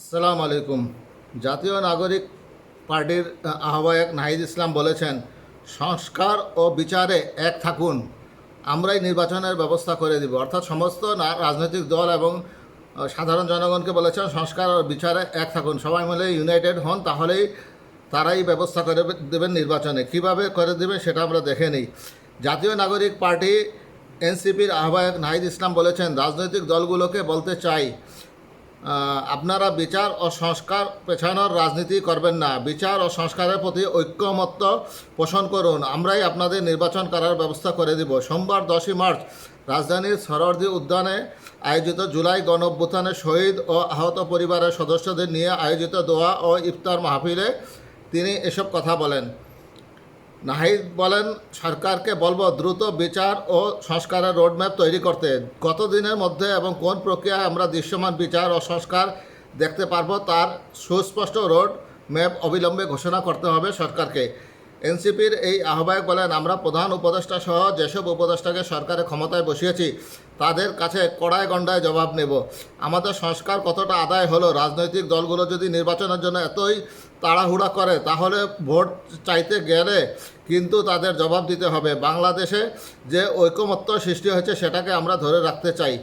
আসসালামু আলাইকুম। জাতীয় নাগরিক পার্টির আহ্বায়ক নাহিদ ইসলাম বলেছেন, সংস্কার ও বিচারে এক থাকুন, আমরাই নির্বাচনের ব্যবস্থা করে দিব। অর্থাৎ সমস্ত রাজনৈতিক দল এবং সাধারণ জনগণকে বলেছেন, সংস্কার ও বিচারে এক থাকুন। সবাই মিলে ইউনাইটেড হন, তাহলেই তারাই ব্যবস্থা করে দেবেন নির্বাচনে। কীভাবে করে দেবে সেটা আমরা দেখে নিই। জাতীয় নাগরিক পার্টি এনসিপির আহ্বায়ক নাহিদ ইসলাম বলেছেন, রাজনৈতিক দলগুলোকে বলতে চাই আপনারা বিচার ও সংস্কার পেছানোর রাজনীতি করবেন না। বিচার ও সংস্কারের প্রতি ঐক্যমত্য পোষণ করুন। আমরাই আপনাদের নির্বাচন করার ব্যবস্থা করে দিব। সোমবার দশই মার্চ রাজধানীর সরোয়ার্দী উদ্যানে আয়োজিত জুলাই গণ অভ্যুত্থানে শহীদ ও আহত পরিবারের সদস্যদের নিয়ে আয়োজিত দোয়া ও ইফতার মাহফিলে তিনি এসব কথা বলেন। নাহিদ বলেন, সরকারকে বলব দ্রুত বিচার ও সংস্কারের রোডম্যাপ তৈরি করতে। কত দিনের মধ্যে এবং কোন প্রক্রিয়ায় আমরা দৃশ্যমান বিচার ও সংস্কার দেখতে পারব তার সুস্পষ্ট রোড ম্যাপ অবিলম্বে ঘোষণা করতে হবে সরকারকে। এনসিপির এই আহ্বায়ক বলেন, আমরা প্রধান উপদেষ্টা সহ যেসব উপদেষ্টাকে সরকারের ক্ষমতায় বসিয়েছি, তাদের কাছে কড়ায় গণ্ডায় জবাব নেব। আমাদের সংস্কার কতটা আদায় হলো, রাজনৈতিক দলগুলো যদি নির্বাচনের জন্য এতই তাড়াহুড়া করে, তাহলে ভোট চাইতে গেলে কিন্তু তাদের জবাব দিতে হবে। বাংলাদেশে যে ঐকমত্য সৃষ্টি হয়েছে সেটাকে আমরা ধরে রাখতে চাই।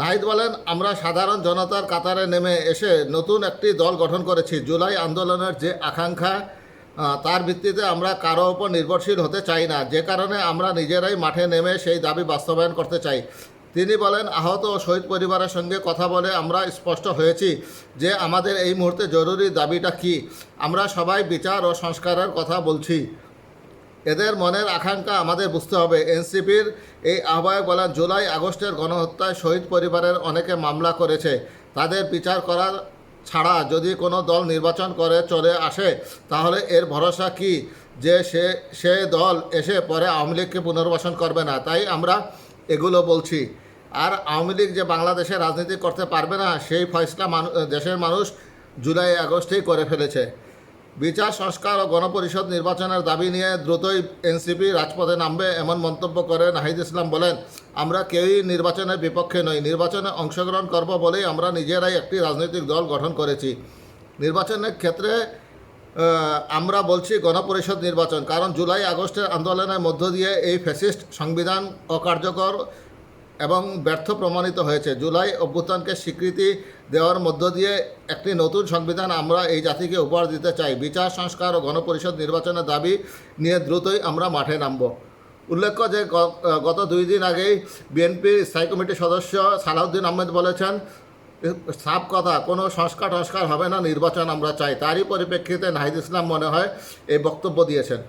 নাহিদ বলেন, আমরা সাধারণ জনতার কাতারে নেমে এসে নতুন একটি দল গঠন করেছি। জুলাই আন্দোলনের যে আকাঙ্ক্ষা তার ভিত্তিতে আমরা কারও ওপর নির্ভরশীল হতে চাই না। যে কারণে আমরা নিজেরাই মাঠে নেমে সেই দাবি বাস্তবায়ন করতে চাই। তিনি বলেন, আহত ও শহীদ পরিবারের সঙ্গে কথা বলে আমরা স্পষ্ট হয়েছি যে আমাদের এই মুহূর্তে জরুরি দাবিটা কি। আমরা সবাই বিচার ও সংস্কারের কথা বলছি। এদের মনের আকাঙ্ক্ষা আমাদের বুঝতে হবে। এনসিপির এই আহ্বায়ক বলেন, জুলাই আগস্টের গণহত্যায় শহীদ পরিবারের অনেকে মামলা করেছে। তাদের বিচার করার ছাড়া যদি কোনো দল নির্বাচন করে চলে আসে, তাহলে এর ভরসা কি যে সে সে দল এসে পরে আওয়ামী লীগকে পুনর্বাসন করবে না? তাই আমরা এগুলো বলছি। আর আওয়ামী লীগ যে বাংলাদেশে রাজনীতি করতে পারবে না, সেই ফয়সলা দেশের মানুষ জুলাই, আগস্টেই করে ফেলেছে। বিচার, সংস্কার ও গণপরিষদ নির্বাচনের দাবি নিয়ে দ্রুতই এনসিপি রাজপথে নামবে এমন মন্তব্য করে নাহিদ ইসলাম বলেন, আমরা কেউই নির্বাচনের বিপক্ষে নই। নির্বাচনে অংশগ্রহণ করব বলেই আমরা নিজেরাই একটি রাজনৈতিক দল গঠন করেছি। নির্বাচনের ক্ষেত্রে আমরা বলছি গণপরিষদ নির্বাচন, কারণ জুলাই আগস্টের আন্দোলনের মধ্য দিয়ে এই ফ্যাসিস্ট সংবিধান অকার্যকর এবং ব্যর্থ প্রমাণিত হয়েছে। জুলাই অভ্যুত্থানকে স্বীকৃতি দেওয়ার মধ্য দিয়ে একটি নতুন সংবিধান আমরা এই জাতিকে উপহার দিতে চাই। বিচার, সংস্কার ও গণপরিষদ নির্বাচনের দাবি নিয়ে দ্রুতই আমরা মাঠে নামব। উল্লেখ্য যে গত দুই দিন আগেই বিএনপির স্থায়ী কমিটির সদস্য সালাউদ্দিন আহমেদ বলেছেন সাফ কথা, কোনো সংস্কার টস্কার হবে না, নির্বাচন আমরা চাই। তারই পরিপ্রেক্ষিতে নাহিদ ইসলাম মনে হয় এই বক্তব্য দিয়েছেন।